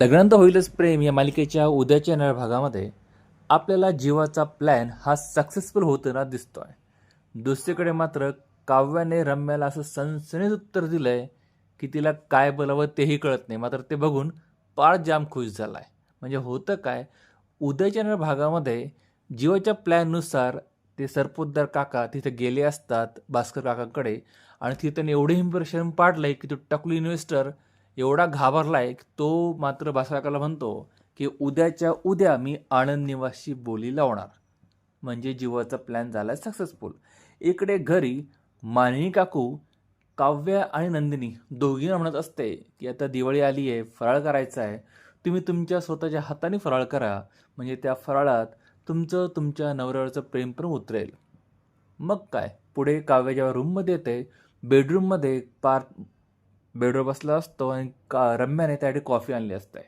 लग्नानंतर होईलच प्रेम या मालिकेच्या उद्याच्या येणाऱ्या भागामध्ये आपल्याला जीवाचा प्लॅन हा सक्सेसफुल होताना दिसतोय. दुसरीकडे मात्र काव्याने रम्याला असं सनसनीत उत्तर दिलंय की तिला काय बोलावं तेही कळत नाही. मात्र ते बघून पार जाम खुश झालाय. म्हणजे होतं काय? उद्याच्या येणाऱ्या भागामध्ये जीवाच्या प्लॅननुसार ते सरपोतदार काका तिथे गेले असतात भास्कर काकांकडे. आणि तिथे त्यांनी एवढे इम्प्रेशन पाडलंय की तो टकलू इन्व्हेस्टर एवढा घाबरलाय की तो मात्र भास्कर म्हणतो की उद्याच्या उद्या मी आनंद निवासशी बोली लावणार म्हणजे जीवाचा प्लॅन झाला सक्सेसफुल इकडे घरी मानिनी काकू काव्य आणि नंदिनी दोघींना म्हणत असते की आता दिवाळी आली आहे फराळ करायचा आहे. तुम्ही तुमच्या स्वतःच्या हाताने फराळ करा. म्हणजे त्या फराळात तुमचं तुमच्या नवऱ्यावरचं प्रेम पण उतरेल. मग काय? पुढे काव्य जेव्हा रूममध्ये येते बेडरूममध्ये पार बेडवर बसला असतो आणि का रम्याने त्यासाठी कॉफी आणली असते.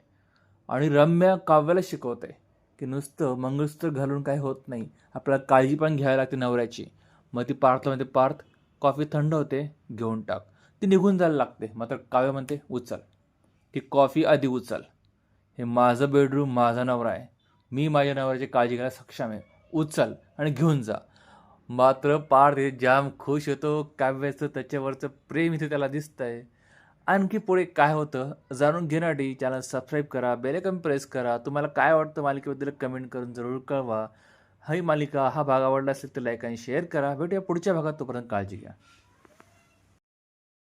आणि रम्या काव्याला शिकवते की नुसतं मंगळसूत्र घालून काही होत नाही. आपल्याला काळजी पण घ्यावी लागते नवऱ्याची. मग ती पार्थला म्हणते पार्थ कॉफी थंड होते घेऊन टाक. ती निघून जायला लागते. मात्र काव्य म्हणते उचल. की कॉफी आधी उचल. हे माझं बेडरूम माझा नवरा आहे. मी माझ्या नवऱ्याची काळजी घ्यायला सक्षम आहे. उचल आणि घेऊन जा. मात्र पार हे जाम खुश होतो काव्याचं त्याच्यावरचं प्रेम इथे त्याला दिसतंय. आणखी पुढे काय होतं जाणून घेण्यासाठी चॅनल सबस्क्राईब करा बेलेकन प्रेस करा. तुम्हाला काय वाटतं मालिकेबद्दल कमेंट करून जरूर कळवा. ही मालिका हा भाग आवडला असेल तर लाईक आणि शेअर करा. भेटूया पुढच्या भागात. तोपर्यंत काळजी घ्या.